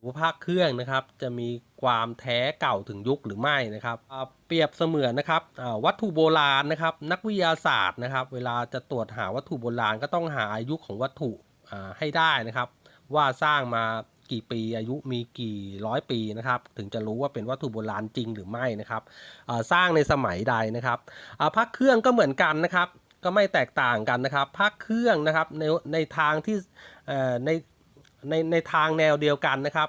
หรือภาคเครื่องนะครับ จะมีความแท้เก่าถึงยุคหรือไม่นะครับเปรียบเสมือนนะครับวัตถุโบราณนะครับ นักวิทยาศาสตร์นะครับ เวลาจะตรวจหาวัตถุโบราณก็ต้องหาอายุของวัตถุให้ได้นะครับ ว่าสร้างมากี่ปีอายุมีกี่ร้อยปีนะครับถึงจะรู้ว่าเป็นวัตถุโบราณจริงหรือไม่นะครับสร้างในสมัยใดนะครับอ่าพระเครื่องก็เหมือนกันนะครับ ก็ไม่แตกต่างกันนะครับพระเครื่องนะครับในในทางที่ใน ในในทางแนวเดียวกันนะครับ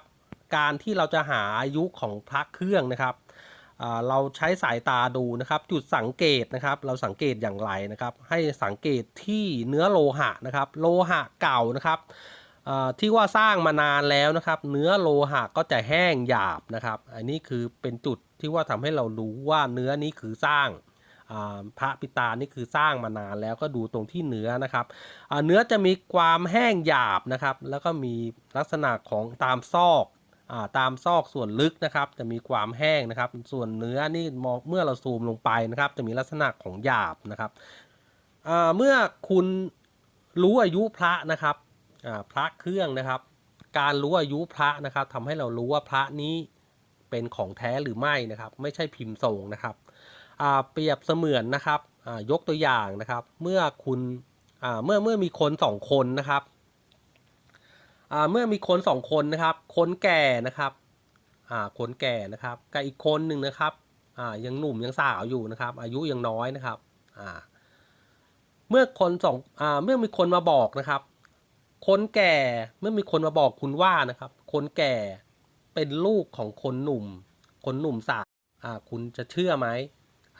การที่เราจะหาอายุของพระเครื่องนะครับเราใช้สายตาดูนะครับจุดสังเกตนะครับ เราสังเกตอย่างไรนะครับ ให้สังเกตที่เนื้อโลหะนะครับ โลหะเก่านะครับที่ว่าสร้างมานานแล้วนะครับ เนื้อโลหะก็จะแห้งหยาบนะครับ อันนี้คือเป็นจุดที่ว่าทำให้เรารู้ว่าเนื้อนี้คือสร้าง พระปิตานี่คือสร้างมานานแล้วก็ดูตรงที่เนื้อนะครับเนื้อจะมีความแห้งหยาบนะครับ แล้วก็มีลักษณะของตามซอกอตามซอกส่วนลึกนะครับ จะมีความแห้งนะครับ ส่วนเนื้อนี่มองเมื่อเราซูมลงไปนะครับ จะมีลักษณะของหยาบนะครับเมื่อคุณรู้อายุพระนะครับพระเครื่องนะครับ การรู้อายุพระนะครับทำให้เรารู้ว่าพระนี้เป็นของแท้หรือไม่นะครับ ไม่ใช่พิมพ์ทรงนะครับ เปรียบเสมือนนะครับยกตัวอย่างนะครับ เมื่อคุณเมื่อเมื่อมีคนสองคนนะครับเมื่อมีคนสองคนนะครับ คนแก่นะครับคนแก่นะครับกับอีกคนหนึ่งนะครับยังหนุ่มยังสาวอยู่นะครับ อายุยังน้อยนะครับเมื่อคนสองเมื่อมีคนมาบอกนะครับ คนแก่เมื่อมีคนมาบอกคุณว่านะครับ คนแก่เป็นลูกของคนหนุ่ม คนหนุ่มสาวคุณจะเชื่อไหม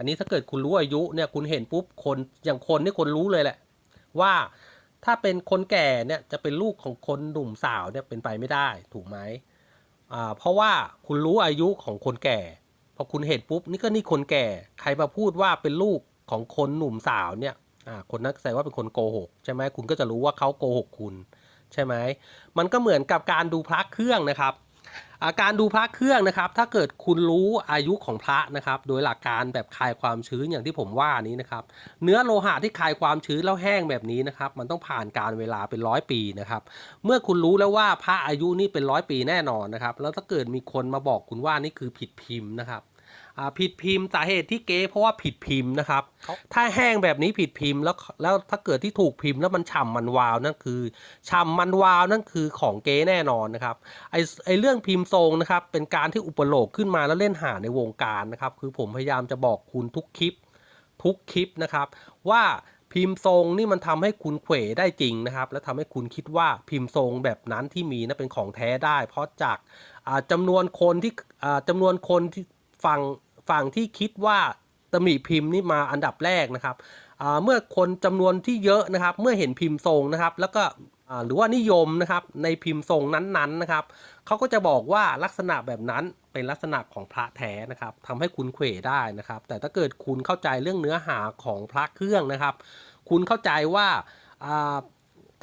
อันนี้ถ้าเกิดคุณรู้อายุเนี่ยคุณเห็นปุ๊บคนอย่างคนนี่คนรู้เลยแหละ ว่าถ้าเป็นคนแก่เนี่ยจะเป็นลูกของคนหนุ่มสาวเนี่ยเป็นไปไม่ได้ถูกไหมอ่าเพราะว่าคุณรู้อายุของคนแก่พอคุณเห็นปุ๊บนี่ก็นี่คนแก่ใครมาพูดว่าเป็นลูกของคนหนุ่มสาวเนี่ยอ่าคนนั้นแสดงว่าเป็นคนโกหกใช่ไหมคุณก็จะรู้ว่าเขาโกหกคุณ ใช่ไหมมันก็เหมือนกับการดูพระเครื่องนะครับ อาการดูพระเครื่องนะครับ ถ้าเกิดคุณรู้อายุของพระนะครับ โดยหลักการแบบคายความชื้นอย่างที่ผมว่านี้นะครับ เนื้อโลหะที่คายความชื้นแล้วแห้งแบบนี้นะครับ มันต้องผ่านการเวลาเป็นร้อยปีนะครับ เมื่อคุณรู้แล้วว่าพระอายุนี่เป็นร้อยปีแน่นอนนะครับ แล้วถ้าเกิดมีคนมาบอกคุณว่านี่คือผิดพิมพ์นะครับ ผิดพิมพ์สาเหตุที่เก๊เพราะว่าผิดพิมพ์นะครับ ถ้าแห้งแบบนี้ผิดพิมพ์แล้วแล้วถ้าเกิดที่ถูกพิมพ์แล้วมันฉ่ำมันวาวนั่นคือฉ่ำมันวาวนั่นคือของเก๊แน่นอนนะครับไอไอเรื่องพิมพ์ทรงนะครับเป็นการที่อุปโลกขึ้นมาแล้วเล่นหาในวงการนะครับคือผมพยายามจะบอกคุณทุกคลิปทุกคลิปนะครับว่าพิมพ์ทรงนี่มันทำให้คุณเขวได้จริงนะครับ และทำให้คุณคิดว่าพิมพ์ทรงแบบนั้นที่มีนะเป็นของแท้ได้ เพราะจากอ่าจำนวนคนที่อ่าจำนวนคนที่ ฝั่งฝั่งที่คิดว่าตำหนิพิมพ์นี่มาอันดับแรกนะครับเมื่อคนจำนวนที่เยอะนะครับ เมื่อเห็นพิมพ์ทรงนะครับ แล้วก็หรือว่านิยมนะครับในพิมพ์ทรงนั้นๆนะครับเขาก็จะบอกว่าลักษณะแบบนั้นเป็นลักษณะของพระแท้นะครับทำให้คุณเขวได้นะครับ แต่ถ้าเกิดคุณเข้าใจเรื่องเนื้อหาของพระเครื่องนะครับ คุณเข้าใจว่า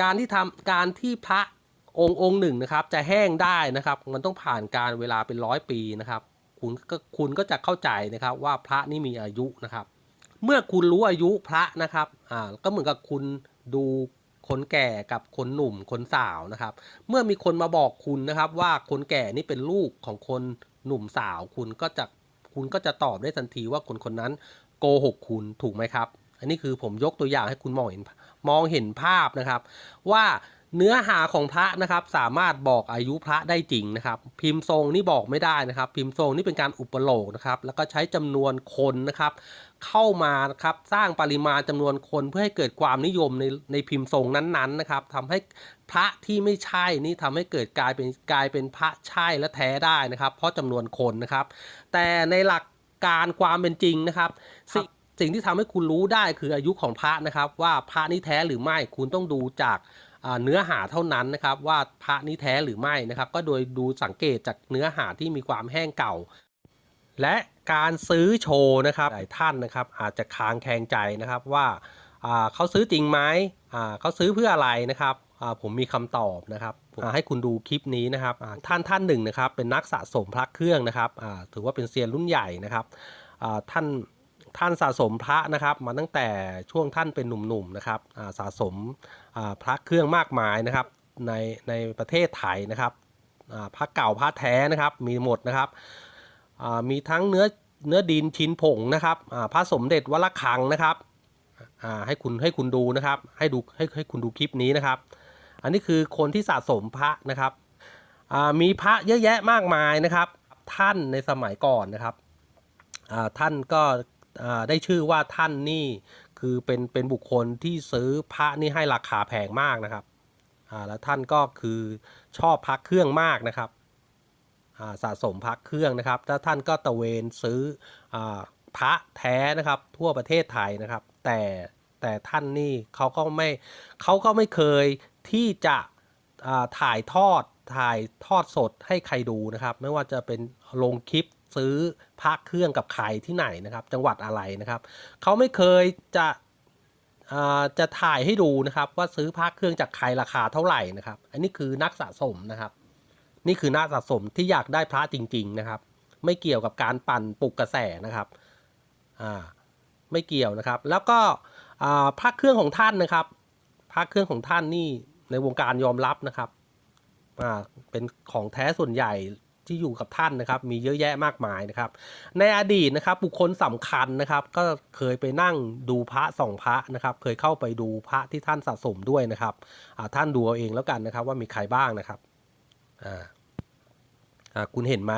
การที่ทำการที่พระองค์องค์หนึ่งนะครับ จะแห้งได้นะครับ มันต้องผ่านการเวลาเป็นร้อยปีนะครับ คุณก็คุณก็จะเข้าใจนะครับว่าพระนี่มีอายุนะครับ เมื่อคุณรู้อายุพระนะครับอ่าก็เหมือนกับคุณดูคนแก่กับคนหนุ่มคนสาวนะครับ เมื่อมีคนมาบอกคุณนะครับว่าคนแก่นี่เป็นลูกของคนหนุ่มสาว คุณก็จะคุณก็จะตอบได้ทันทีว่าคนคนนั้นโกหกคุณถูกไหมครับ อันนี้คือผมยกตัวอย่างให้คุณมองเห็นมองเห็นภาพนะครับ ว่า เนื้อหาของพระนะครับสามารถบอกอายุพระได้จริงนะครับ พิมพ์ทรงนี่บอกไม่ได้นะครับ พิมพ์ทรงนี่เป็นการอุปโลกนะครับแล้วก็ใช้จำนวนคนนะครับ เข้ามานะครับสร้างปริมาณจำนวนคนเพื่อให้เกิดความนิยมในในพิมพ์ทรงนั้นๆนะครับทำให้พระที่ไม่ใช่นี่ทำให้เกิดกลายเป็นกลายเป็นพระใช่และแท้ได้นะครับ เพราะจำนวนคนนะครับ แต่ในหลักการความเป็นจริงนะครับสิ่งสิ่งที่ทำให้คุณรู้ได้คืออายุของพระนะครับ ว่าพระนี่แท้หรือไม่คุณต้องดูจากอ่า เนื้อหาเท่านั้นนะครับ ว่าพระนี่แท้หรือไม่นะครับ ก็โดยดูสังเกตจากเนื้อหาที่มีความแห้งเก่า และการซื้อโชว์นะครับหลายท่านนะครับ อาจจะค้างแคงใจนะครับว่าเขาซื้อจริงไหมเขาซื้อเพื่ออะไรนะครับผมมีคำตอบนะครับให้คุณดูคลิปนี้นะครับท่านท่านหนึ่งนะครับ เป็นนักสะสมพระเครื่องนะครับถือว่าเป็นเซียนรุ่นใหญ่นะครับท่านท่านสะสมพระนะครับ มาตั้งแต่ช่วงท่านเป็นหนุ่มๆนะครับสะสม พระเครื่องมากมายนะครับในในประเทศไทยนะครับพระเก่าพระแท้นะครับมีหมดนะครับมีทั้งเนื้อเนื้อดินชิ้นผงนะครับพระสมเด็จวัดละคังนะครับให้คุณให้คุณดูนะครับให้ดูให้ให้คุณดูคลิปนี้นะครับ อันนี้คือคนที่สะสมพระนะครับมีพระเยอะแยะมากมายนะครับ ท่านในสมัยก่อนนะครับท่านก็ได้ชื่อว่าท่านนี่ คือเป็นเป็นบุคคลที่ซื้อพระนี่ให้ราคาแพงมากนะครับอ่าแล้วท่านก็คือชอบพระเครื่องมากนะครับอ่าสะสมพระเครื่องนะครับแล้วท่านก็ตระเวนซื้ออ่าพระแท้นะครับทั่วประเทศไทยนะครับ แต่แต่ท่านนี่เขาก็ไม่เขาก็ไม่เคยที่จะอ่าถ่ายทอดถ่ายทอดสดให้ใครดูนะครับ ไม่ว่าจะเป็นลงคลิป ซื้อพระเครื่องกับใครที่ไหนนะครับ จังหวัดอะไรนะครับเขาไม่เคยจะอ่าจะถ่ายให้ดูนะครับว่าซื้อพระเครื่องจากใครราคาเท่าไหร่นะครับ อันนี้คือนักสะสมนะครับ นี่คือนักสะสมที่อยากได้พระจริง ๆนะครับ ไม่เกี่ยวกับการปั่นปลุกกระแสนะครับอ่าไม่เกี่ยวนะครับ แล้วก็อ่าพระเครื่องของท่านนะครับพระเครื่องของท่านนี่ในวงการยอมรับนะครับอ่าเป็นของแท้ส่วนใหญ่ ที่อยู่กับท่านนะครับ มีเยอะแยะมากมายนะครับ ในอดีตนะครับ บุคคลสำคัญนะครับ ก็เคยไปนั่งดูพระส่องพระนะครับ เคยเข้าไปดูพระที่ท่านสะสมด้วยนะครับท่านดูเอาเองแล้วกันนะครับ ว่ามีใครบ้างนะครับอ่าคุณเห็นไหม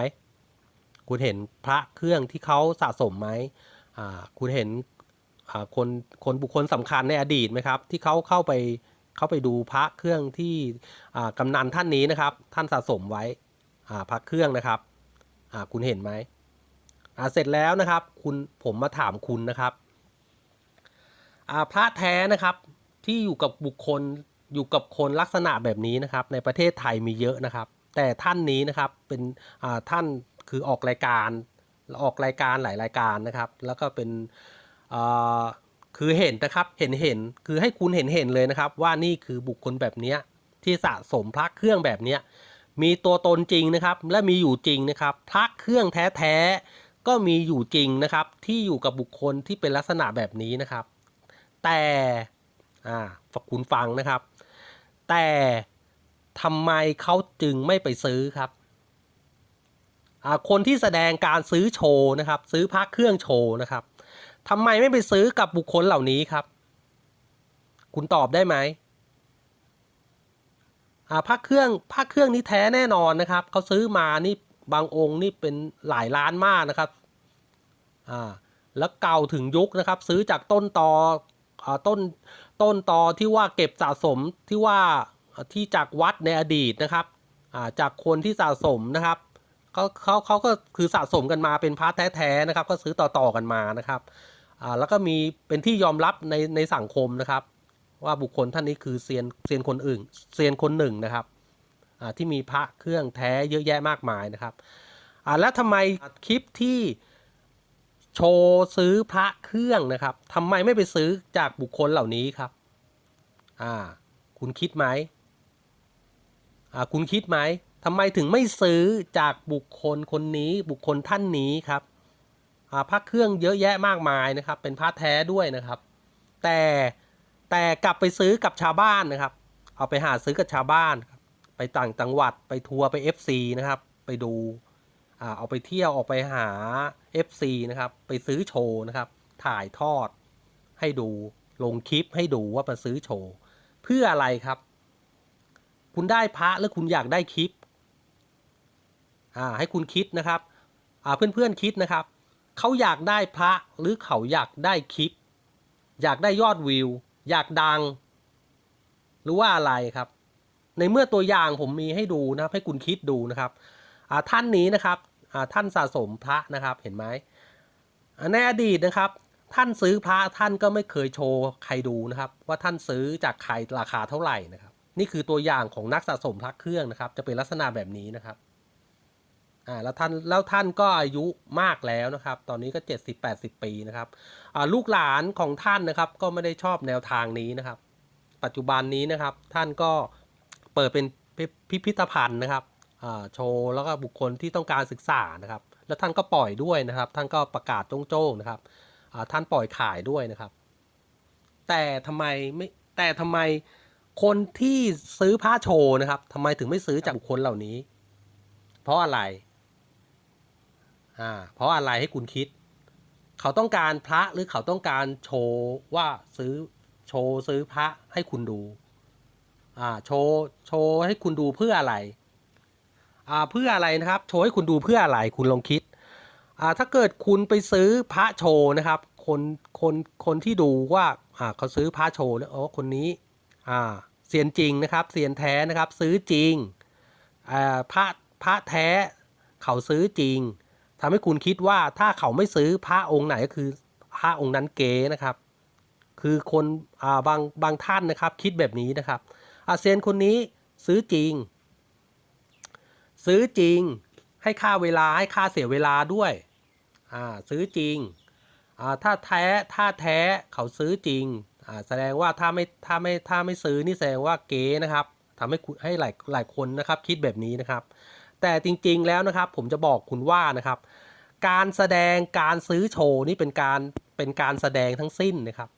คุณเห็นพระเครื่องที่เขาสะสมไหมคุณเห็นคนคนบุคคลสำคัญในอดีตไหมครับ ที่เขาเข้าไปเข้าไปดูพระเครื่องที่กำนันท่านนี้นะครับ ท่านสะสมไว้ พระเครื่องนะครับอ่าคุณเห็นไหมอ่าเสร็จแล้วนะครับคุณผมมาถามคุณนะครับอ่าพระแท้นะครับที่อยู่กับบุคคลอยู่กับคนลักษณะแบบนี้นะครับ ในประเทศไทยมีเยอะนะครับ แต่ท่านนี้นะครับเป็นอ่าท่านคือออกรายการออกรายการหลายรายการนะครับ แล้วก็เป็นอ่าคือเห็นนะครับเห็นเห็นคือให้คุณเห็นเห็นเลยนะครับ ว่านี่คือบุคคลแบบเนี้ยที่สะสมพระเครื่องแบบเนี้ย มีตัวตนจริงนะครับ และมีอยู่จริงนะครับพระเครื่องแท้ๆก็มีอยู่จริงนะครับ ที่อยู่กับบุคคลที่เป็นลักษณะแบบนี้นะครับ แต่อ่าคุณฟังนะครับ แต่ทำไมเขาจึงไม่ไปซื้อครับคนที่แสดงการซื้อโชว์นะครับ ซื้อพระเครื่องโชว์นะครับทำไมไม่ไปซื้อกับบุคคลเหล่านี้ครับ คุณตอบได้ไหม อ่าพระเครื่องพระเครื่องนี้แท้แน่นอนนะครับเขาซื้อมานี่บางองค์นี่เป็นหลายล้านมากนะครับอ่าแล้วเก่าถึงยุคนะครับ ซื้อจากต้นตออ่าต้นต้นตอที่ว่าเก็บสะสมที่ว่าที่จากวัดในอดีตนะครับอ่าจากคนที่สะสมนะครับเขาเขาเขาก็คือสะสมกันมาเป็นพระแท้ๆนะครับ ก็ซื้อต่อๆกันมานะครับอ่าแล้วก็มีเป็นที่ยอมรับในในสังคมนะครับ ว่าบุคคลท่านนี้คือเซียนเซียนคนอื่นเซียนคนหนึ่งนะครับที่มีพระเครื่องแท้เยอะแยะมากมายนะครับแล้วทำไมคลิปที่โชว์ซื้อพระเครื่องนะครับทำไมไม่ไปซื้อจากบุคคลเหล่านี้ครับอ่าคุณคิดไหมอ่าคุณคิดไหมทำไมถึงไม่ซื้อจากบุคคลคนนี้บุคคลท่านนี้ครับอ่าพระเครื่องเยอะแยะมากมายนะครับ เป็นพระแท้ด้วยนะครับ แต่ แต่กลับไปซื้อกับชาวบ้านนะครับ เอาไปหาซื้อกับชาวบ้านไปต่างจังหวัดไปทัวร์ไป FC นะครับ ไปดูเอาไปเที่ยวออกไปหา FC นะครับ ไปซื้อโชว์นะครับ ถ่ายทอดให้ดูลงคลิปให้ดูว่ามาซื้อโชว์เพื่ออะไรครับ คุณได้พระแล้วคุณอยากได้คลิปอ่าให้คุณคิดนะครับอ่าเพื่อนๆคิดนะครับเขาอยากได้พระหรือเขาอยากได้คลิป อยากได้ยอดวิว อยากดัง หรือว่าอะไรครับ ในเมื่อตัวอย่างผมมีให้ดูนะครับ ให้คุณคิดดูนะครับท่านนี้นะครับท่านสะสมพระนะครับเห็นไหมในอดีตนะครับ ท่านซื้อพระท่านก็ไม่เคยโชว์ใครดูนะครับ ว่าท่านซื้อจากใครราคาเท่าไหร่นะครับ นี่คือตัวอย่างของนักสะสมพระเครื่องนะครับ จะเป็นลักษณะแบบนี้นะครับ อ่าแล้วท่านแล้วท่านก็อายุมากแล้วนะครับ ตอนนี้ก็ 70-80 ปีนะครับอ่าลูกหลานของท่านนะครับ ก็ไม่ได้ชอบแนวทางนี้นะครับ ปัจจุบันนี้นะครับ ท่านก็เปิดเป็นพิพิธภัณฑ์นะครับอ่าโชว์แล้วก็บุคคลที่ต้องการศึกษานะครับ แล้วท่านก็ปล่อยด้วยนะครับ ท่านก็ประกาศโจ้งๆนะครับอ่าท่านปล่อยขายด้วยนะครับ แต่ทำไมไม่แต่ทำไมคนที่ซื้อผ้าโชว์นะครับทำไมถึงไม่ซื้อจากบุคคลเหล่านี้ เพราะอะไร อ่าเพราะอะไรให้คุณคิด เขาต้องการพระหรือเขาต้องการโชว์ว่าซื้อโชว์ซื้อพระให้คุณดูอ่าโชว์โชว์ให้คุณดูเพื่ออะไรอ่าเพื่ออะไรนะครับโชว์ให้คุณดูเพื่ออะไรคุณลองคิดอ่าถ้าเกิดคุณไปซื้อพระโชว์นะครับคนคนคนที่ดูว่าอ่าเขาซื้อพระโชว์แล้วอ๋อคนนี้อ่าเซียนจริงนะครับเซียนแท้นะครับซื้อจริงอ่าพระพระแท้เขาซื้อจริง ทำให้คุณคิดว่าถ้าเขาไม่ซื้อพระองค์ไหนก็คือพระองค์นั้นเก๋นะครับ คือคนอบางบางท่านนะครับ คิดแบบนี้นะครับอาเซียนคนนี้ซื้อจริง ซื้อจริงให้ค่าเวลาให้ค่าเสียเวลาด้วยอ่าซื้อจริงอ่าถ้าแท้ถ้าแท้เขาซื้อจริงอ่าแสดงว่าถ้าไม่ถ้าไม่ถ้าไม่ซื้อนี่แสดงว่าเก๋นะครับทำให้ให้หลายหลายคนนะครับ คิดแบบนี้นะครับ แต่จริงๆแล้วนะครับ ผมจะบอกคุณว่านะครับ การแสดงการซื้อโชว์นี่เป็นการเป็นการแสดงทั้งสิ้นนะครับ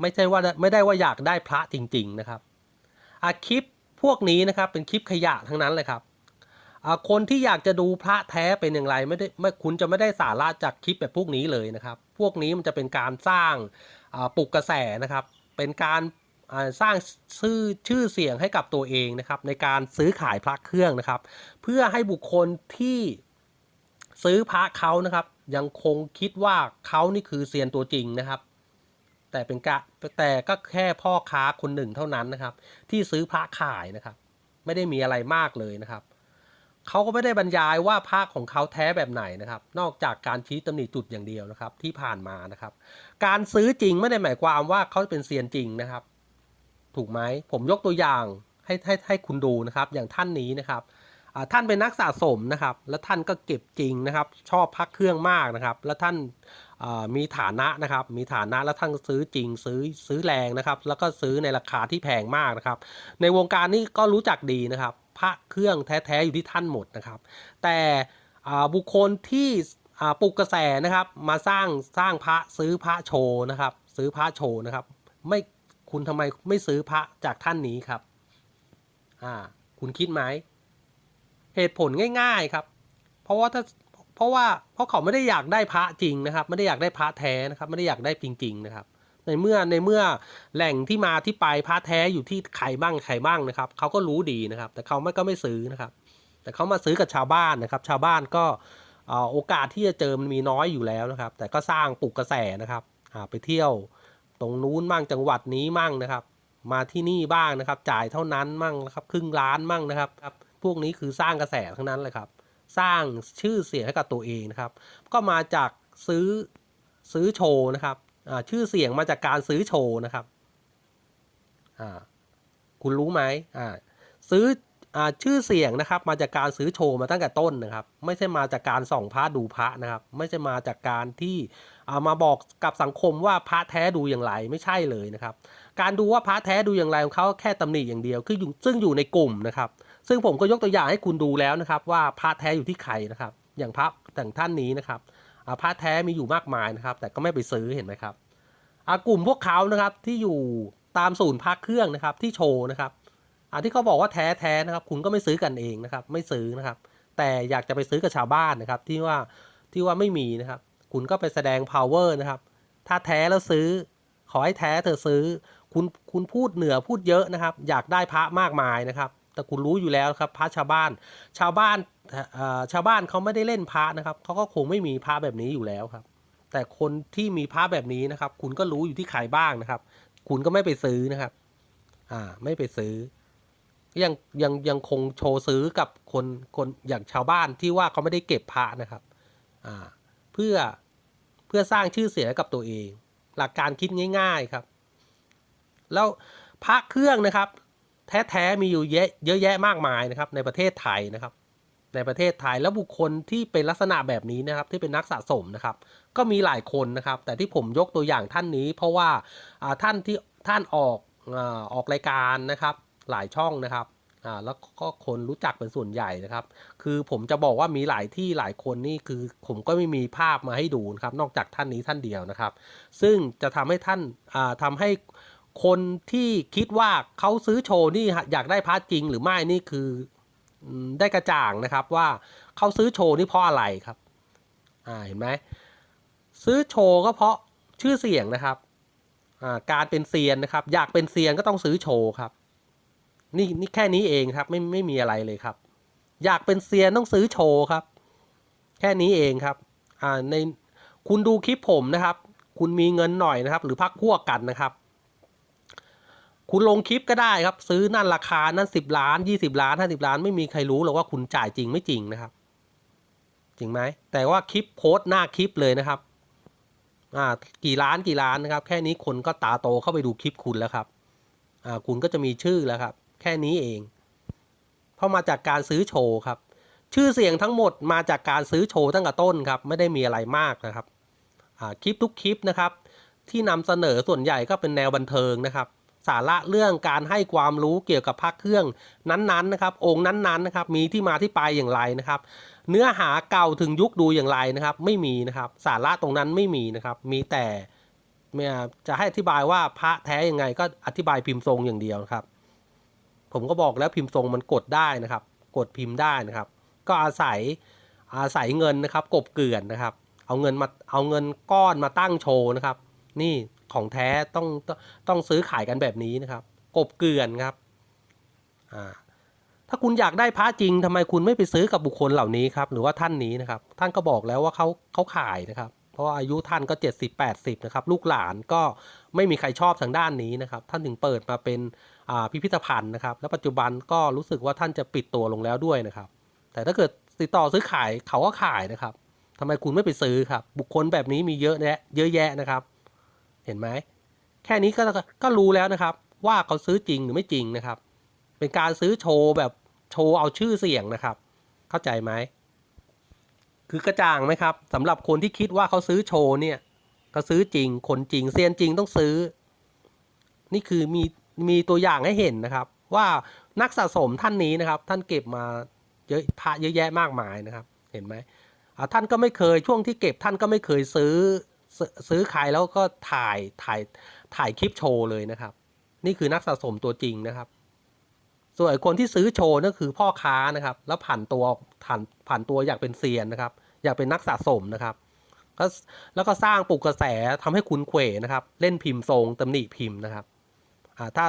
ไม่ใช่ว่าไม่ได้ว่าอยากได้พระจริง ๆนะครับอาคลิปพวกนี้นะครับเป็นคลิปขยะทั้งนั้นเลยครับคนที่อยากจะดูพระแท้เป็นอย่างไรไม่ได้ไม่คุณจะไม่ได้สาระจากคลิปแบบพวกนี้เลยนะครับ พวกนี้มันจะเป็นการสร้างปลุกกระแสนะครับ เป็นการ สร้างชื่อชื่อเสียงให้กับตัวเองนะครับในการซื้อขายพระเครื่องนะครับ เพื่อให้บุคคลที่ซื้อพระเขานะครับ ยังคงคิดว่าเขานี่คือเซียนตัวจริงนะครับ แต่เป็นกะแต่ก็แค่พ่อค้าคนหนึ่งเท่านั้นนะครับ ที่ซื้อพระขายนะครับ ไม่ได้มีอะไรมากเลยนะครับเขาก็ไม่ได้บรรยายว่าพระของเขาแท้แบบไหนนะครับ นอกจากการชี้ตำหนิจุดอย่างเดียวนะครับ ที่ผ่านมานะครับ การซื้อจริงไม่ได้หมายความว่าเขาเป็นเซียนจริงนะครับ ถูกไหมผมยกตัวอย่างให้ให้ให้คุณดูนะครับ อย่างท่านนี้นะครับท่านเป็นนักสะสมนะครับ แล้วท่านก็เก็บจริงนะครับ ชอบพักเครื่องมากนะครับ แล้วท่านมีฐานะนะครับ มีฐานะแล้วท่านซื้อจริงซื้อซื้อแรงนะครับ แล้วก็ซื้อในราคาที่แพงมากนะครับ ในวงการนี้ก็รู้จักดีนะครับ พระเครื่องแท้ๆอยู่ที่ท่านหมดนะครับ แต่บุคคลที่ปลุกกระแสนะครับ มาสร้างสร้างพระซื้อพระโชว์นะครับ ซื้อพระโชว์นะครับ ไม่ คุณทำไมไม่ซื้อพระจากท่านนี้ครับ อ่า คุณคิดไหม เหตุผลง่าย ๆครับ เพราะว่าถ้า เพราะว่า เพราะเขาไม่ได้อยากได้พระจริงนะครับ ไม่ได้อยากได้พระแท้นะครับ ไม่ได้อยากได้จริง ๆ นะครับ ในเมื่อ ในเมื่อแหล่งที่มาที่ไปพระแท้อยู่ที่ใครบ้างใครบ้างนะครับ เขาก็รู้ดีนะครับ แต่เขาไม่ก็ไม่ซื้อนะครับ แต่เขามาซื้อกับชาวบ้านนะครับ ชาวบ้านก็โอกาสที่จะเจอมันมีน้อยอยู่แล้วนะครับ แต่ก็สร้างปลุกกระแสนะครับไปเที่ยว ตรงนู้นมั่งจังหวัดนี้มั่งนะครับ มาที่นี่บ้างนะครับ จ่ายเท่านั้นมั่งนะครับ ครึ่งล้านมั่งนะครับครับ พวกนี้คือสร้างกระแสทั้งนั้นเลยครับ สร้างชื่อเสียงให้กับตัวเองนะครับ ก็มาจากซื้อซื้อโชว์นะครับชื่อเสียงมาจากการซื้อโชว์นะครับคุณรู้ไหมซื้อ ชื่อเสียงนะครับมาจากการซื้อโชว์มาตั้งแต่ต้นนะครับ ไม่ใช่มาจากการส่องพระดูพระนะครับ ไม่ใช่มาจากการที่ามาบอกกับสังคมว่าพระแท้ดูอย่างไรไม่ใช่เลยนะครับ การดูว่าพระแท้ดูอย่างไรของเขาแค่ตำหนิอย่างเดียวคืออยู่ซึ่งอยู่ในกลุ่มนะครับ ซึ่งผมก็ยกตัวอย่างให้คุณดูแล้วนะครับ ว่าพระแท้อยู่ที่ใครนะครับ อย่างพระแต่างท่านนี้นะครับพระแท้มีอยู่มากมายนะครับ แต่ก็ไม่ไปซื้อเห็นไหมครับกลุ่มพวกเขานะครับที่อยู่ตามศูนย์พักเครื่องนะครับที่โชว์นะครับ อ่าที่เขาบอกว่าแท้แท้นะครับ คุณก็ไม่ซื้อกันเองนะครับ ไม่ซื้อนะครับ แต่อยากจะไปซื้อกับชาวบ้านนะครับ ที่ว่าที่ว่าไม่มีนะครับ คุณก็ไปแสดง power นะครับ ถ้าแท้แล้วซื้อ ขอให้แท้เธอซื้อ คุณคุณพูดเหนือพูดเยอะนะครับ อยากได้พระมากมายนะครับ แต่คุณรู้อยู่แล้วครับพระชาวบ้าน ชาวบ้านชาวบ้านเขาไม่ได้เล่นพระนะครับเขาก็คงไม่มีพระแบบนี้อยู่แล้วครับ แต่คนที่มีพระแบบนี้นะครับ คุณก็รู้อยู่ที่ใครบ้างนะครับ คุณก็ไม่ไปซื้อนะครับ อ่า ไม่ไปซื้อ ยังยังยังคงโชว์ซื้อกับคนคนอย่างชาวบ้านที่ว่าเขาไม่ได้เก็บพระนะครับอ่าเพื่อเพื่อสร้างชื่อเสียงให้กับตัวเอง หลักการคิดง่าย ๆครับ แล้วพระเครื่องนะครับ แท้ๆมีอยู่เยอะเยอะแยะมากมายนะครับ ในประเทศไทยนะครับ ในประเทศไทยแล้วบุคคลที่เป็นลักษณะแบบนี้นะครับ ที่เป็นนักสะสมนะครับ ก็มีหลายคนนะครับ แต่ที่ผมยกตัวอย่างท่านนี้ เพราะว่าท่านที่ท่านออกออกรายการนะครับ หลายช่องนะครับอ่าแล้วก็คนรู้จักเป็นส่วนใหญ่นะครับ คือผมจะบอกว่ามีหลายที่หลายคนนี่คือผมก็ไม่มีภาพมาให้ดูนะครับ นอกจากท่านนี้ท่านเดียวนะครับ ซึ่งจะทำให้ท่านอ่าทำให้คนที่คิดว่าเขาซื้อโชว์นี่อยากได้พระจริงหรือไม่นี่คือได้กระจ่างนะครับว่าเขาซื้อโชว์นี่เพราะอะไรครับอ่าเห็นไหมซื้อโชว์ก็เพราะชื่อเสียงนะครับอ่าการเป็นเซียนนะครับ อยากเป็นเซียนก็ต้องซื้อโชว์ครับ นี่นี่แค่นี้เองครับ ไม่ไม่มีอะไรเลยครับ อยากเป็นเซียนต้องซื้อโชว์ครับ แค่นี้เองครับ อ่าในคุณดูคลิปผมนะครับ คุณมีเงินหน่อยนะครับ หรือพักพวกกันนะครับคุณลงคลิปก็ได้ครับ ซื้อนั่นราคานั่นสิบล้านยี่สิบล้านห้าสิบล้านไม่มีใครรู้หรอกว่าคุณจ่ายจริงไม่จริงนะครับ จริงไหมแต่ว่าคลิปโพสต์หน้าคลิปเลยนะครับ อ่า กี่ล้านกี่ล้านนะครับ แค่นี้คนก็ตาโตเข้าไปดูคลิปคุณแล้วครับ อ่า คุณก็จะมีชื่อแล้วครับ แค่นี้เอง เพราะมาจากการซื้อโชว์ครับ ชื่อเสียงทั้งหมดมาจากการซื้อโชว์ตั้งแต่ต้นครับ ไม่ได้มีอะไรมากนะครับคลิปทุกคลิปนะครับ ที่นำเสนอส่วนใหญ่ก็เป็นแนวบันเทิงนะครับ สาระเรื่องการให้ความรู้เกี่ยวกับพระเครื่องนั้นๆนะครับ องค์นั้นๆนะครับ มีที่มาที่ไปอย่างไรนะครับ เนื้อหาเก่าถึงยุคดูอย่างไรนะครับ ไม่มีนะครับ สาระตรงนั้นไม่มีนะครับ มีแต่จะให้อธิบายว่าพระแท้ยังไงก็อธิบายพิมพ์ทรงอย่างเดียวครับ ผมก็บอกแล้วพิมพ์ทรงมันกดได้นะครับ กดพิมพ์ได้นะครับ ก็อาศัยอาศัยเงินนะครับ กบเกลื่อนนะครับ เอาเงินมาเอาเงินก้อนมาตั้งโชว์นะครับ นี่ของแท้ต้องต้องต้องซื้อขายกันแบบนี้นะครับ กบเกลื่อนครับอ่าถ้าคุณอยากได้พระจริงทำไมคุณไม่ไปซื้อกับบุคคลเหล่านี้ครับ หรือว่าท่านนี้นะครับ ท่านก็บอกแล้วว่าเขาเขาขายนะครับ เพราะาอายุท่านก็ 70 80นะครับ ลูกหลานก็ไม่มีใครชอบทางด้านนี้นะครับ ท่านถึงเปิดมาเป็น พิพิธภัณฑ์นะครับ แล้วปัจจุบันก็รู้สึกว่าท่านจะปิดตัวลงแล้วด้วยนะครับ แต่ถ้าเกิดติดต่อซื้อขายเขาก็ขายนะครับทำไมคุณไม่ไปซื้อครับ บุคคลแบบนี้มีเยอะแยะเยอะแยะนะครับ เห็นไหมแค่นี้ก็ก็รู้แล้วนะครับ ว่าเขาซื้อจริงหรือไม่จริงนะครับ เป็นการซื้อโชว์แบบโชว์เอาชื่อเสียงนะครับ เข้าใจไหมคือกระจ่างไหมครับสำหรับคนที่คิดว่าเขาซื้อโชว์เนี่ยเขาซื้อจริงคนจริงเซียนจริงต้องซื้อ นี่คือมี มีตัวอย่างให้เห็นนะครับ ว่านักสะสมท่านนี้นะครับ ท่านเก็บมาเยอะพระเยอะแยะมากมายนะครับ เห็นไหมท่านก็ไม่เคยช่วงที่เก็บท่านก็ไม่เคยซื้อซื้อซื้อขายแล้วก็ถ่ายถ่ายถ่ายคลิปโชว์เลยนะครับ นี่คือนักสะสมตัวจริงนะครับ ส่วนคนที่ซื้อโชว์นั่นคือพ่อค้านะครับ แล้วผ่านตัวผ่านผ่านตัวอยากเป็นเซียนนะครับ อยากเป็นนักสะสมนะครับก็แล้วก็สร้างปลุกกระแสทำให้คุณเขวนะครับ เล่นพิมพ์ทรงตำหนิพิมพ์นะครับ ถ้า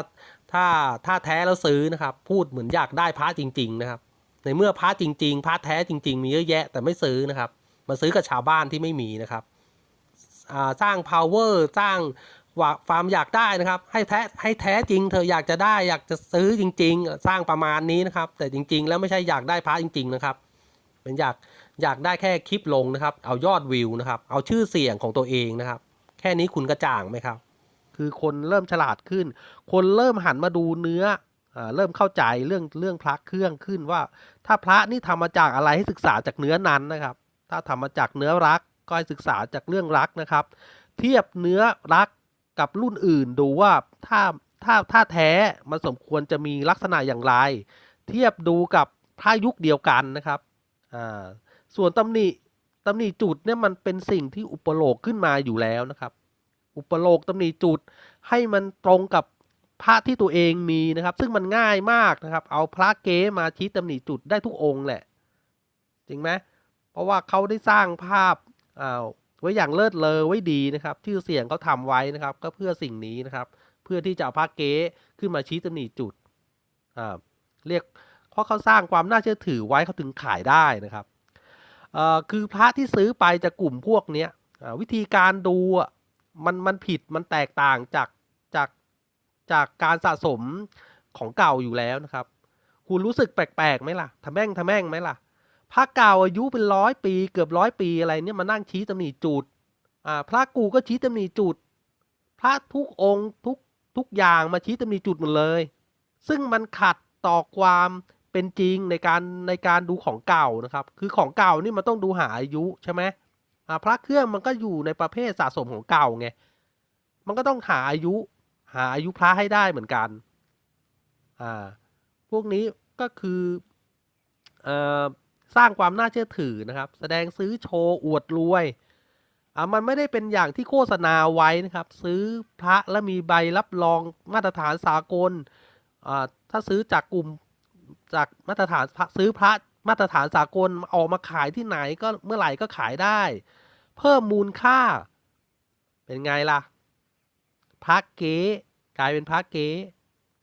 ถ้าถ้าแท้แล้วซื้อนะครับ พูดเหมือนอยากได้พระจริง ๆ นะครับ ในเมื่อพระจริง ๆพระแท้จริง ๆ มีเยอะแยะแต่ไม่ซื้อนะครับ มาซื้อกับชาวบ้านที่ไม่มีนะครับสร้าง power สร้างว่าความอยากได้นะครับ ให้แท้ให้แท้จริง เธออยากจะได้อยากจะซื้อจริง ๆ สร้างประมาณนี้นะครับ แต่จริง ๆ แล้วไม่ใช่อยากได้พระจริง ๆ นะครับ เป็นอยากอยากได้แค่คลิปลงนะครับ เอายอดวิวนะครับ เอาชื่อเสียงของตัวเองนะครับ แค่นี้คุณกระจ่างไหมครับ คือคนเริ่มฉลาดขึ้น คนเริ่มหันมาดูเนื้ออเริ่มเข้าใจเรื่องเรื่องพระเครื่องขึ้นว่า ถ้าพระนี่ทำมาจากอะไรให้ศึกษาจากเนื้อนั้นนะครับ ถ้าทำมาจากเนื้อรักก็ให้ศึกษาจากเรื่องรักนะครับ เทียบเนื้อรักกับรุ่นอื่นดูว่าถ้าถ้าถ้าแท้มันสมควรจะมีลักษณะอย่างไร เทียบดูกับพระยุคเดียวกันนะครับส่วนตำหนิตำหนิจุดเนี่ยมันเป็นสิ่งที่อุปโลกขึ้นมาอยู่แล้วนะครับ อุปโลกตำหนิจุดให้มันตรงกับพระที่ตัวเองมีนะครับ ซึ่งมันง่ายมากนะครับ เอาพระเก๊มาชี้ตำหนิจุดได้ทุกองค์แหละ จริงไหมเพราะว่าเขาได้สร้างภาพอาไว้อย่างเลิศเลอไว้ดีนะครับ ชื่อเสียงเขาทำไว้นะครับ ก็เพื่อสิ่งนี้นะครับ เพื่อที่จะเอาพระเก๊ขึ้นมาชี้ตำหนิจุดเรียกเพราะเขาสร้างความน่าเชื่อถือไว้เขาถึงขายได้นะครับคือพระที่ซื้อไปจากกลุ่มพวกนี้วิธีการดู มันมันผิดมันแตกต่างจากจากจากการสะสมของเก่าอยู่แล้วนะครับ คุณรู้สึกแปลกๆไหมล่ะทะแม่งทะแม่งไหมล่ะพระเก่าอายุเป็นร้อยปี เกือบร้อยปีอะไรเนี่ยมานั่งชี้ตำหนิจุดอ่าพระกูก็ชี้ตำหนิจุด พระทุกองค์ทุกทุกอย่างมาชี้ตำหนิจุดหมดเลย ซึ่งมันขัดต่อความเป็นจริงในการในการดูของเก่านะครับ คือของเก่านี่มันต้องดูหาอายุใช่ไหม พระเครื่องมันก็อยู่ในประเภทสะสมของเก่าไง มันก็ต้องหาอายุ หาอายุพระให้ได้เหมือนกัน อ่า พวกนี้ก็คือเอ่อสร้างความน่าเชื่อถือนะครับ แสดงซื้อโชว์อวดรวย อ่า มันไม่ได้เป็นอย่างที่โฆษณาไว้นะครับ ซื้อพระแล้วมีใบรับรองมาตรฐานสากล อ่า ถ้าซื้อจากกลุ่มจากมาตรฐานพระซื้อพระมาตรฐานสากลออกมาขายที่ไหนก็เมื่อไหร่ก็ขายได้ เพิ่มมูลค่า เป็นไงล่ะพระเก๊กลายเป็นพระเก๊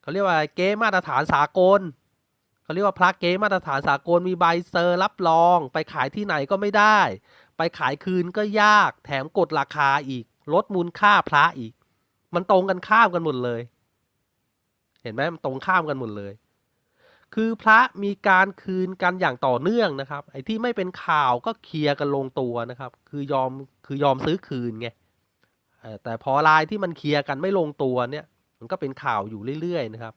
เขาเรียกว่าอะไรเก๊มาตรฐานสากลเขาเรียกว่าพระเก๊มาตรฐานสากลมีใบเซอร์รับรอง ไปขายที่ไหนก็ไม่ได้ ไปขายคืนก็ยากแถมกดราคาอีก ลดมูลค่าพระอีก มันตรงกันข้ามกันหมดเลย เห็นไหมมันตรงข้ามกันหมดเลย คือพระมีการคืนกันอย่างต่อเนื่องนะครับ ไอ้ที่ไม่เป็นข่าวก็เคลียร์กันลงตัวนะครับ คือยอมคือยอมซื้อคืนไงแต่พอรายที่มันเคลียร์กันไม่ลงตัวเนี่ย มันก็เป็นข่าวอยู่เรื่อยๆนะครับ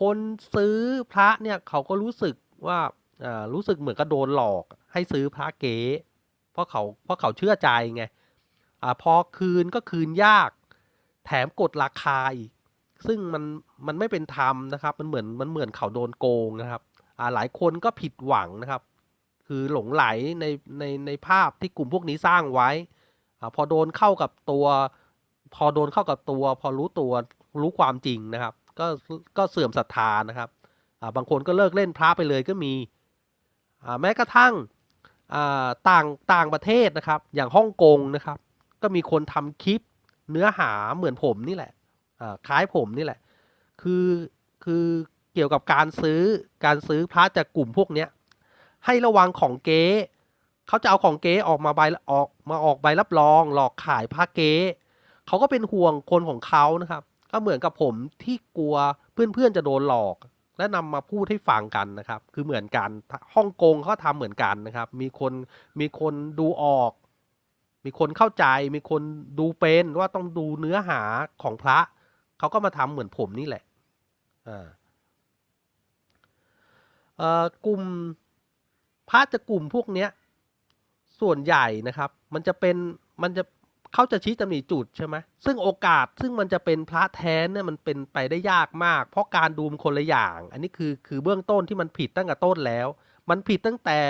คนซื้อพระเนี่ยเขาก็รู้สึกว่ารู้สึกเหมือนกับโดนหลอกให้ซื้อพระเก๋เพราะเขาเพราะเขาเชื่อใจไงอพอคืนก็คืนยาก แถมกดราคาอีก ซึ่งมันมันไม่เป็นธรรมนะครับ มันเหมือนมันเหมือนเขาโดนโกงนะครับอ่าหลายคนก็ผิดหวังนะครับ คือหลงไหลในในในภาพที่กลุ่มพวกนี้สร้างไว้อาพอโดนเข้ากับตัว พอโดนเข้ากับตัว พอรู้ตัวรู้ความจริงนะครับ ก็ก็เสื่อมศรัทธานะครับอ่าบางคนก็เลิกเล่นพระไปเลยก็มีอ่าแม้กระทั่งอ่าต่างต่างประเทศนะครับ อย่างฮ่องกงนะครับ ก็มีคนทำคลิปเนื้อหาเหมือนผมนี่แหละ คล้ายผมนี่แหละ คือคือเกี่ยวกับการซื้อการซื้อพระจากกลุ่มพวกเนี้ยให้ระวังของเก๊เขาจะเอาของเก๊ออกมาใบออกมาออกใบรับรอง หลอกขายพระเก๊เขาก็เป็นห่วงคนของเขานะครับ ก็เหมือนกับผมที่กลัวเพื่อนๆจะโดนหลอก และนำมาพูดให้ฟังกันนะครับ คือเหมือนกันฮ่องกงเขาทำเหมือนกันนะครับ มีคนมีคนดูออก มีคนเข้าใจ มีคนดูเป็นว่าต้องดูเนื้อหาของพระ เขาก็มาทำเหมือนผมนี่แหละอ่าเอ่อกลุ่มพระจะกลุ่มพวกเนี้ย ส่วนใหญ่นะครับ มันจะเป็นมันจะเขาจะชี้ตำหนิจุดใช่ไหมซึ่งโอกาสซึ่งมันจะเป็นพระแท้เนี่ยมันเป็นไปได้ยากมาก เพราะการดูมคนละอย่าง อันนี้คือคือเบื้องต้นที่มันผิดตั้งแต่ต้นแล้ว มันผิดตั้งแต่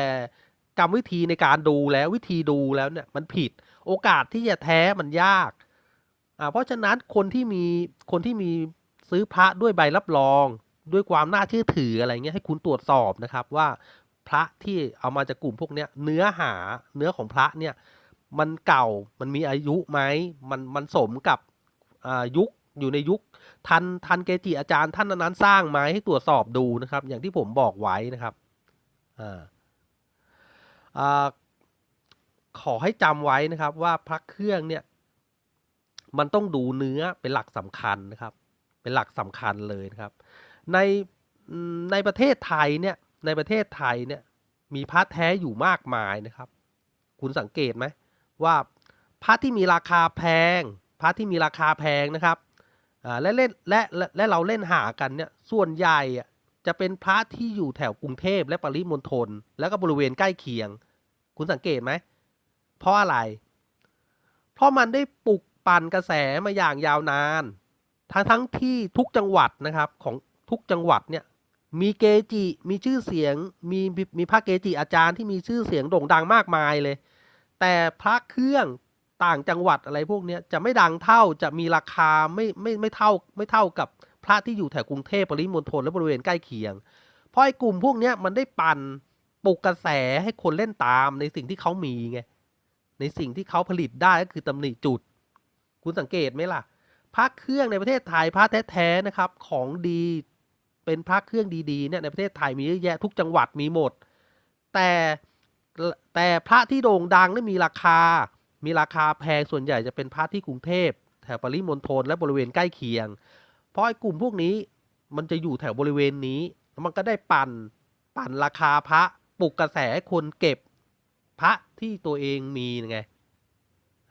กรรมวิธีในการดูแล้ววิธีดูแล้วเนี่ยมันผิด โอกาสที่จะแท้มันยาก อ่าเพราะฉะนั้นคนที่มีคนที่มีซื้อพระด้วยใบรับรอง ด้วยความน่าเชื่อถืออะไรเงี้ยให้คุณตรวจสอบนะครับว่าพระที่เอามาจากกลุ่มพวกเนี้ยเนื้อหาเนื้อของพระเนี่ยมันเก่ามันมีอายุไหมมันมันสมกับอ่ายุคอยู่ในยุคทันทันเกจิอาจารย์ท่านนั้นสร้างไหมให้ตรวจสอบดูนะครับ อย่างที่ผมบอกไว้นะครับอ่าอ่าขอให้จำไว้นะครับว่าพระเครื่องเนี่ย มันต้องดูเนื้อเป็นหลักสำคัญนะครับ เป็นหลักสำคัญเลยนะครับ ในในประเทศไทยเนี่ยในประเทศไทยเนี่ยมีพระแท้อยู่มากมายนะครับ คุณสังเกตไหมว่าพระที่มีราคาแพงพระที่มีราคาแพงนะครับและเล่นและและและเราเล่นหากันเนี่ยส่วนใหญ่จะเป็นพระที่อยู่แถวกรุงเทพและปริมณฑลแล้วก็บริเวณใกล้เคียง คุณสังเกตไหมเพราะอะไร เพราะมันได้ปลุก ปั่นกระแสมาอย่างยาวนาน ทั้งทั้งที่ทุกจังหวัดนะครับของทุกจังหวัดเนี่ยมีเกจิมีชื่อเสียงมีมีพระเกจิอาจารย์ที่มีชื่อเสียงโด่งดังมากมายเลย แต่พระเครื่องต่างจังหวัดอะไรพวกนี้จะไม่ดังเท่าจะมีราคาไม่ไม่ไม่เท่าไม่เท่ากับพระที่อยู่แถวกรุงเทพปริมณฑลและบริเวณใกล้เคียง เพราะไอ้กลุ่มพวกนี้มันได้ปั่นปลุกกระแสให้คนเล่นตามในสิ่งที่เขามีไงในสิ่งที่เขาผลิตได้ก็คือตำหนิจุด คุณสังเกตไหมล่ะพระเครื่องในประเทศไทยพระแท้ๆนะครับ ของดีเป็นพระเครื่องดีๆเนี่ยในประเทศไทยมีเยอะแยะทุกจังหวัดมีหมด แต่แต่พระที่โด่งดังนี่มีราคา มีราคาแพงส่วนใหญ่จะเป็นพระที่กรุงเทพแถวปริมณฑลและบริเวณใกล้เคียง เพราะไอ้กลุ่มพวกนี้มันจะอยู่แถวบริเวณนี้มันก็ได้ปั่นปั่นราคาพระปลุกกระแสให้คนเก็บพระที่ตัวเองมีไง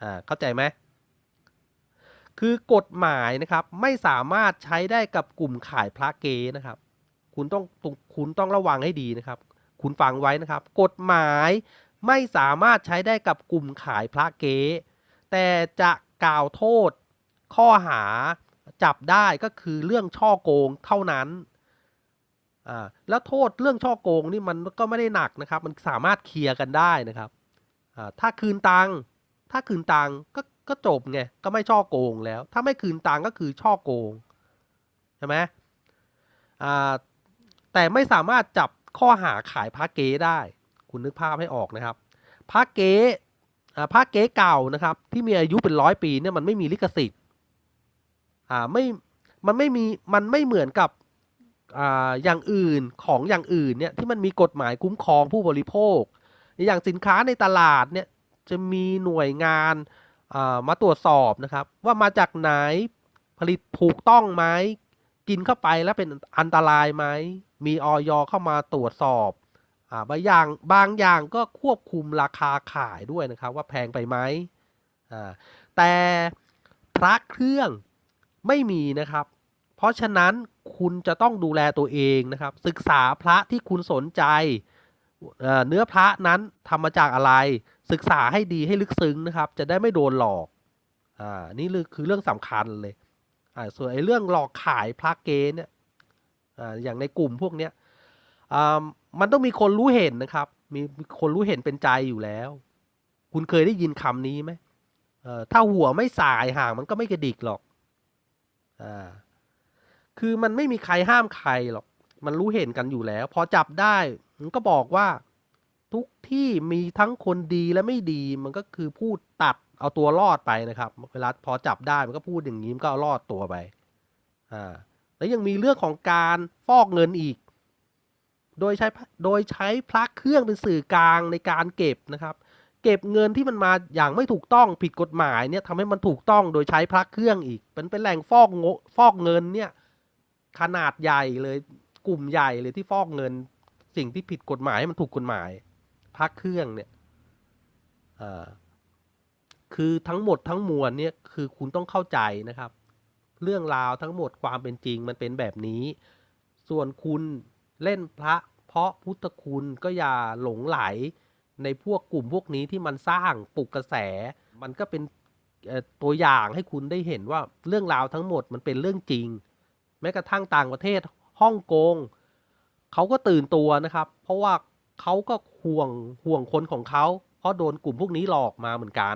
อ่าเข้าใจไหม คือกฎหมายนะครับไม่สามารถใช้ได้กับกลุ่มขายพระเกนะครับ คุณต้องคุณต้องระวังให้ดีนะครับ คุณฟังไว้นะครับ กฎหมายไม่สามารถใช้ได้กับกลุ่มขายพระเกแต่จะกล่าวโทษข้อหาจับได้ก็คือเรื่องช่อโกงเท่านั้นอ่าแล้วโทษเรื่องช่อโกงนี่มันก็ไม่ได้หนักนะครับ มันสามารถเคลียร์กันได้นะครับอ่าถ้าคืนตังถ้าคืนตังก็ ก็จบไงก็ไม่ช่อโกงแล้ว ถ้าไม่คืนตังก็คือช่อโกงใช่ไหมอ่าแต่ไม่สามารถจับข้อหาขายพระเก๊ได้ คุณนึกภาพให้ออกนะครับพระเก๊อ่าพระเก๊เก่านะครับ ที่มีอายุเป็นร้อยปีเนี่ยมันไม่มีลิขสิทธิ์อ่าไม่มันไม่มีมันไม่เหมือนกับอ่าอย่างอื่นของอย่างอื่นเนี่ยที่มันมีกฎหมายคุ้มครองผู้บริโภค อย่างสินค้าในตลาดเนี่ยจะมีหน่วยงาน มาตรวจสอบนะครับ ว่ามาจากไหนผลิตถูกต้องไหมกินเข้าไปแล้วเป็นอันตรายไหมมีออยเข้ามาตรวจสอบอบางอย่างบางอย่างก็ควบคุมราคาขายด้วยนะครับ ว่าแพงไปไหมแต่พระเครื่องไม่มีนะครับ เพราะฉะนั้นคุณจะต้องดูแลตัวเองนะครับ ศึกษาพระที่คุณสนใจเนื้อพระนั้นทำมาจากอะไร ศึกษาให้ดีให้ลึกซึ้งนะครับ จะได้ไม่โดนหลอก อ่า นี่คือเรื่องสำคัญเลย อ่า ส่วนไอ้เรื่องหลอกขายพระเกเนี่ย อ่า อย่างในกลุ่มพวกเนี้ย อ่า มันต้องมีคนรู้เห็นนะครับ มีคนรู้เห็นเป็นใจอยู่แล้ว คุณเคยได้ยินคำนี้ไหมเอ่อ ถ้าหัวไม่สายห่างมันก็ไม่กระดิกหรอก อ่า คือมันไม่มีใครห้ามใครหรอก มันรู้เห็นกันอยู่แล้ว พอจับได้ มันก็บอกว่า ทุกที่มีทั้งคนดีและไม่ดี มันก็คือพูดตัดเอาตัวรอดไปนะครับ เวลาพอจับได้มันก็พูดอย่างนี้มันก็เอารอดตัวไปอ่าแล้วยังมีเรื่องของการฟอกเงินอีก โดยใช้โดยใช้พระเครื่องเป็นสื่อกลางในการเก็บนะครับ เก็บเงินที่มันมาอย่างไม่ถูกต้องผิดกฎหมายเนี่ยทำให้มันถูกต้องโดยใช้พระเครื่องอีก เป็นเป็นแหล่งฟอกงฟอกเงินเนี่ยขนาดใหญ่เลยกลุ่มใหญ่เลยที่ฟอกเงิน สิ่งที่ผิดกฎหมายให้มันถูกกฎหมาย ระเครื่องเนี่ยคือทั้งหมดทั้งมวลเนี่ยคือคุณต้องเข้าใจนะครับ เรื่องราวทั้งหมดความเป็นจริงมันเป็นแบบนี้ ส่วนคุณเล่นพระเพราะพุทธคุณก็อย่าหลงไหลในพวกกลุ่มพวกนี้ที่มันสร้างปลุกกระแส มันก็เป็นตัวอย่างให้คุณได้เห็นว่าเรื่องราวทั้งหมดมันเป็นเรื่องจริง แม้กระทั่งต่างประเทศฮ่องกงเขาก็ตื่นตัวนะครับ เพราะว่า เขาก็ห่วงห่วงคนของเขาเพราะโดนกลุ่มพวกนี้หลอกมาเหมือนกัน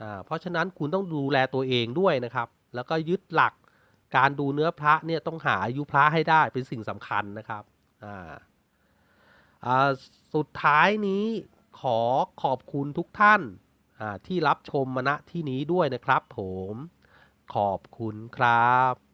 อ่าเพราะฉะนั้นคุณต้องดูแลตัวเองด้วยนะครับ แล้วก็ยึดหลักการดูเนื้อพระเนี่ยต้องหาอายุพระให้ได้เป็นสิ่งสำคัญนะครับอ่าอ่าสุดท้ายนี้ขอขอบคุณทุกท่านอ่าที่รับชมมาณที่นี้ด้วยนะครับผม ขอบคุณครับ